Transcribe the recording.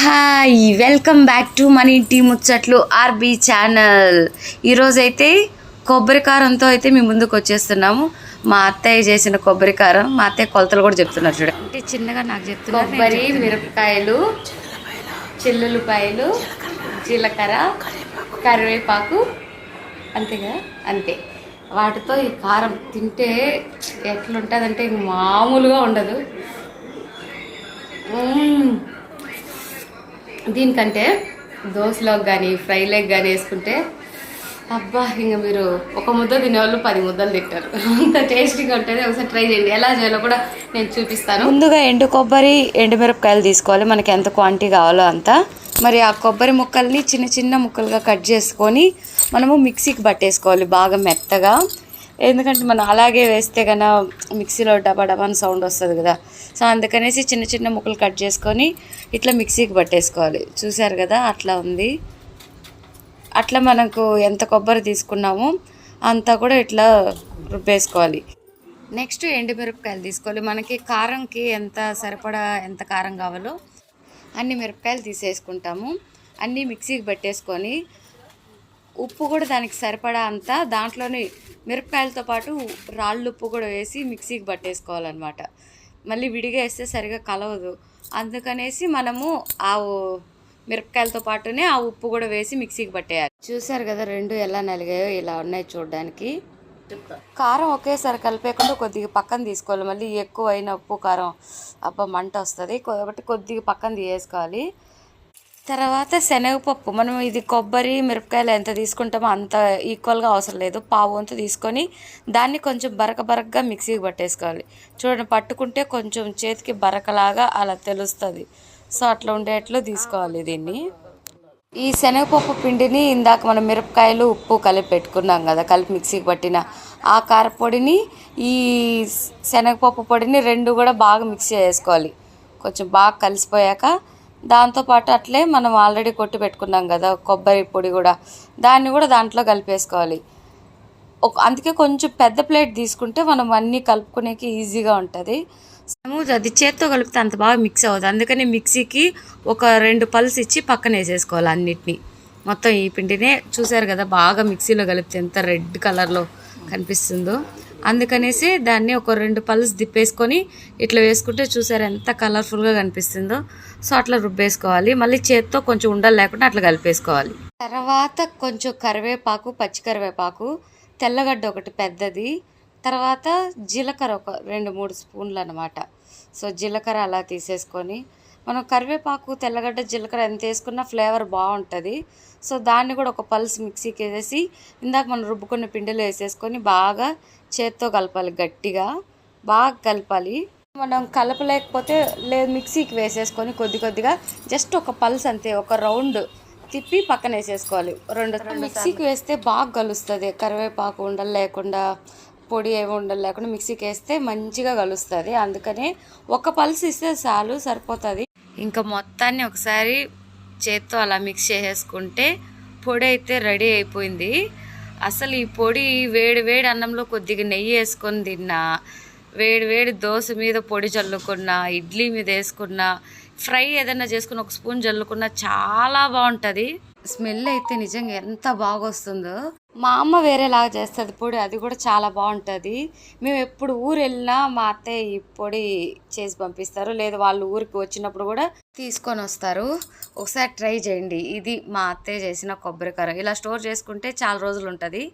Hi welcome back to మన ఇంటి ముచ్చట్లు ఆర్బీ ఛానల్. ఈరోజైతే కొబ్బరి కారంతో అయితే మీ ముందుకు వచ్చేస్తున్నాము. మా అత్తయ్య చేసిన కొబ్బరి కారం మా అత్తయ్య కొలతలు కూడా చెప్తున్నారు చూడండి అంటే చిన్నగా నాకు చెప్తున్నారు కొబ్బరి మిరపకాయలు చిల్లులపాయలు జీలకర్ర కరివేపాకు అంతేగా? అంతే. వాటితో ఈ కారం తింటే ఎట్లుంటుందంటే మామూలుగా ఉండదు. దీనికంటే దోశలోకి కానీ ఫ్రైలోకి కానీ వేసుకుంటే అబ్బా ఇంకా మీరు ఒక ముద్ద తినేవాళ్ళు పది ముద్దలు తింటారు. అంత టేస్టీగా ఉంటుంది. ఒకసారి ట్రై చేయండి. ఎలా చేయాలో కూడా నేను చూపిస్తాను. ముందుగా ఎండు కొబ్బరి ఎండుమిరపకాయలు తీసుకోవాలి. మనకి ఎంత క్వాంటిటీ కావాలో అంత. మరి ఆ కొబ్బరి ముక్కల్ని చిన్న చిన్న ముక్కలుగా కట్ చేసుకొని మనము మిక్సీకి పట్టేసుకోవాలి. బాగా మెత్తగా. ఎందుకంటే మనం అలాగే వేస్తే కన్నా మిక్సీలో డబా డబా అని సౌండ్ వస్తుంది కదా. సో అందుకనేసి చిన్న చిన్న ముక్కలు కట్ చేసుకొని ఇట్లా మిక్సీకి పట్టేసుకోవాలి. చూసారు కదా అట్లా ఉంది. అట్లా మనకు ఎంత కొబ్బరి తీసుకున్నామో అంతా కూడా ఇట్లా రుబ్బేసుకోవాలి. నెక్స్ట్ ఎండుమిరపకాయలు తీసుకోవాలి. మనకి కారంకి ఎంత సరిపడా ఎంత కారం కావాలో అన్ని మిరపకాయలు తీసేసుకుంటాము. అన్నీ మిక్సీకి పెట్టేసుకొని ఉప్పు కూడా దానికి సరిపడా అంత. దాంట్లోనే మిరపకాయలతో పాటు రాళ్ళు ఉప్పు కూడా వేసి మిక్సీకి పట్టేసుకోవాలన్నమాట. మళ్ళీ విడిగా వేస్తే సరిగా కలవదు. అందుకనేసి మనము ఆ మిరపకాయలతో పాటునే ఆ ఉప్పు కూడా వేసి మిక్సీకి పట్టేయాలి. చూసారు కదా రెండు ఎలా నలిగాయో ఇలా ఉన్నాయి చూడడానికి. కారం ఒకేసారి కలిపేయకుండా కొద్దిగా పక్కన తీసుకోవాలి. మళ్ళీ ఎక్కువ అయిన ఉప్పు కారం అబ్బా మంట వస్తుంది. కాబట్టి కొద్దిగా పక్కన తీసేసుకోవాలి. తర్వాత శనగపప్పు. మనం ఇది కొబ్బరి మిరపకాయలు ఎంత తీసుకుంటామో అంత ఈక్వల్గా అవసరం లేదు. పావు వంతు తీసుకొని దాన్ని కొంచెం బరక బరకగా మిక్సీకి పట్టేసుకోవాలి. చూడండి పట్టుకుంటే కొంచెం చేతికి బరకలాగా అలా తెలుస్తుంది. సో అట్లా ఉండేట్లు తీసుకోవాలి దీన్ని. ఈ శనగపప్పు పిండిని ఇందాక మనం మిరపకాయలు ఉప్పు కలిపి పెట్టుకున్నాం కదా కలిపి మిక్సీకి పట్టిన ఆ కారపొడిని ఈ శనగపప్పు పొడిని రెండు కూడా బాగా మిక్స్ చేసుకోవాలి. కొంచెం బాగా కలిసిపోయాక దాంతోపాటు అట్లే మనం ఆల్రెడీ కొట్టి పెట్టుకున్నాం కదా కొబ్బరి పొడి కూడా. దాన్ని కూడా దాంట్లో కలిపేసుకోవాలి. ఒక అందుకే కొంచెం పెద్ద ప్లేట్ తీసుకుంటే మనం అన్నీ కలుపుకునేకి ఈజీగా ఉంటుంది. సమూజ్ అది చేత్తో కలిపితే అంత బాగా మిక్స్ అవ్వదు. అందుకని మిక్సీకి ఒక రెండు పల్స్ ఇచ్చి పక్కన వేసేసుకోవాలి అన్నిటినీ. మొత్తం ఈ పిండినే చూసారు కదా బాగా మిక్సీలో కలిపితే ఎంత రెడ్ కలర్లో కనిపిస్తుందో. అందుకనేసి దాన్ని ఒక రెండు పల్స్ దిప్పేసుకొని ఇట్లా వేసుకుంటే చూసారు ఎంత కలర్ఫుల్గా కనిపిస్తుందో. సో అట్లా రుబ్బేసుకోవాలి. మళ్ళీ చేత్తో కొంచెం ఉండలు లేకుండా అట్లా కలిపేసుకోవాలి. తర్వాత కొంచెం కరివేపాకు పచ్చి కరివేపాకు తెల్లగడ్డ ఒకటి పెద్దది. తర్వాత జీలకర్ర ఒక రెండు మూడు స్పూన్లు అనమాట సో జీలకర్ర అలా తీసేసుకొని మనం కరివేపాకు తెల్లగడ్డ జీలకర్ర ఎంత వేసుకున్నా ఫ్లేవర్ బాగుంటుంది. సో దాన్ని కూడా ఒక పల్స్ మిక్సీకి వేసేసి ఇందాక మనం రుబ్బుకున్న పిండిలో వేసేసుకొని బాగా చేత్తో కలపాలి గట్టిగా. బాగా కలపాలి. మనం కలపలేకపోతే లేదు మిక్సీకి వేసేసుకొని కొద్ది కొద్దిగా జస్ట్ ఒక పల్స్ అంతే ఒక రౌండ్ తిప్పి పక్కన వేసేసుకోవాలి. రెండు మిక్సీకి వేస్తే బాగా కలుస్తుంది. కరివేపాకు ఉండలు లేకుండా పొడి ఏమి ఉండలు లేకుండా మిక్సీకి వేస్తే మంచిగా కలుస్తుంది. అందుకనే ఒక పల్స్ ఇస్తే చాలు సరిపోతుంది. ఇంకా మొత్తాన్ని ఒకసారి చేత్తో అలా మిక్స్ చేసేసుకుంటే పొడి అయితే రెడీ అయిపోయింది. అసలు ఈ పొడి వేడి వేడి అన్నంలో కొద్దిగా నెయ్యి వేసుకొని తిన్నా వేడి వేడి దోశ మీద పొడి చల్లుకున్నా ఇడ్లీ మీద వేసుకున్నా ఫ్రై ఏదైనా చేసుకుని ఒక స్పూన్ చల్లుకున్నా చాలా బాగుంటుంది. స్మెల్ అయితే నిజంగా ఎంత బాగా వస్తుందో మా అమ్మ వేరేలాగా చేస్తుంది పొడి అది కూడా చాలా బాగుంటుంది. మేము ఎప్పుడు ఊరు వెళ్ళినా మా అత్తయ్య ఈ పొడి చేసి పంపిస్తారు. లేదా వాళ్ళు ఊరికి వచ్చినప్పుడు కూడా తీసుకొని వస్తారు. ఒకసారి ట్రై చేయండి. ఇది మా అత్తయ్య చేసిన కొబ్బరికారం. ఇలా స్టోర్ చేసుకుంటే చాలా రోజులు ఉంటుంది.